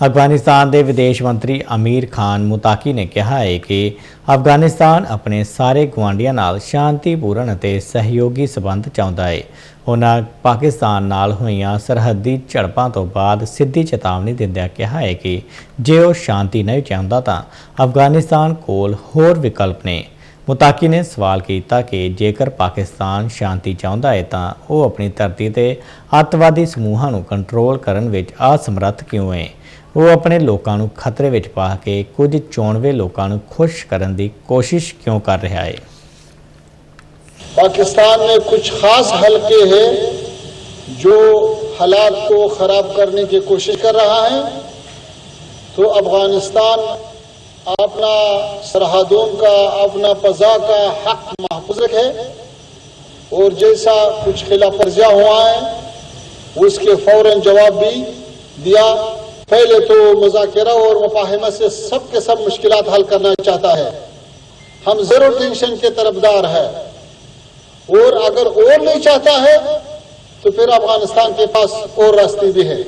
ਅਫਗਾਨਿਸਤਾਨ ਦੇ ਵਿਦੇਸ਼ ਮੰਤਰੀ ਅਮੀਰ ਖਾਨ ਮੁਤਾਕੀ ਨੇ ਕਿਹਾ ਹੈ ਕਿ ਅਫਗਾਨਿਸਤਾਨ ਆਪਣੇ ਸਾਰੇ ਗੁਆਂਢੀਆਂ ਨਾਲ ਸ਼ਾਂਤੀਪੂਰਨ ਅਤੇ ਸਹਿਯੋਗੀ ਸਬੰਧ ਚਾਹੁੰਦਾ ਹੈ। ਉਹਨਾਂ ਪਾਕਿਸਤਾਨ ਨਾਲ ਹੋਈਆਂ ਸਰਹੱਦੀ ਝੜਪਾਂ ਤੋਂ ਬਾਅਦ ਸਿੱਧੀ ਚੇਤਾਵਨੀ ਦਿੰਦਿਆਂ ਕਿਹਾ ਹੈ ਕਿ ਜੇ ਉਹ ਸ਼ਾਂਤੀ ਨਹੀਂ ਚਾਹੁੰਦਾ ਤਾਂ ਅਫਗਾਨਿਸਤਾਨ ਕੋਲ ਹੋਰ ਵਿਕਲਪ ਨੇ। ਮੁਤਾਕੀ ਨੇ ਸਵਾਲ ਕੀਤਾ ਕਿ ਜੇਕਰ ਪਾਕਿਸਤਾਨ ਸ਼ਾਂਤੀ ਚਾਹੁੰਦਾ ਹੈ ਤਾਂ ਉਹ ਆਪਣੀ ਧਰਤੀ ਤੇ ਅੱਤਵਾਦੀ ਸਮੂਹਾਂ ਨੂੰ ਕੰਟਰੋਲ ਕਰਨ ਵਿੱਚ ਅਸਮਰੱਥ ਕਿਉਂ ਹੈ ਉਹ ਆਪਣੇ ਲੋਕਾਂ ਨੂੰ ਖਤਰੇ ਵਿੱਚ ਪਾ ਕੇ ਕੁਝ ਚੋਣਵੇਂ ਲੋਕਾਂ ਨੂੰ ਖੁਸ਼ ਕਰਨ ਦੀ ਕੋਸ਼ਿਸ਼ ਕਿਉਂ ਕਰ ਰਿਹਾ ਹੈ पाकिस्तान में कुछ खास हलके हैं जो हालात को खराब करने की कोशिश कर रहा है तो अफगानिस्तान اپنا سرحدوں کا، اپنا فضا کا حق محفوظ رکھے اور جیسا کچھ خلاف پرزیاں ہوا ہے اس کے فوراً جواب بھی دیا۔ پہلے تو مذاکرہ اور مفاہمت سے سب کے سب مشکلات حل کرنا چاہتا ہے۔ ہم زیرو ٹینشن کے طرفدار ہے اور اگر اور نہیں چاہتا ہے، تو پھر افغانستان کے پاس اور راستے بھی ہیں۔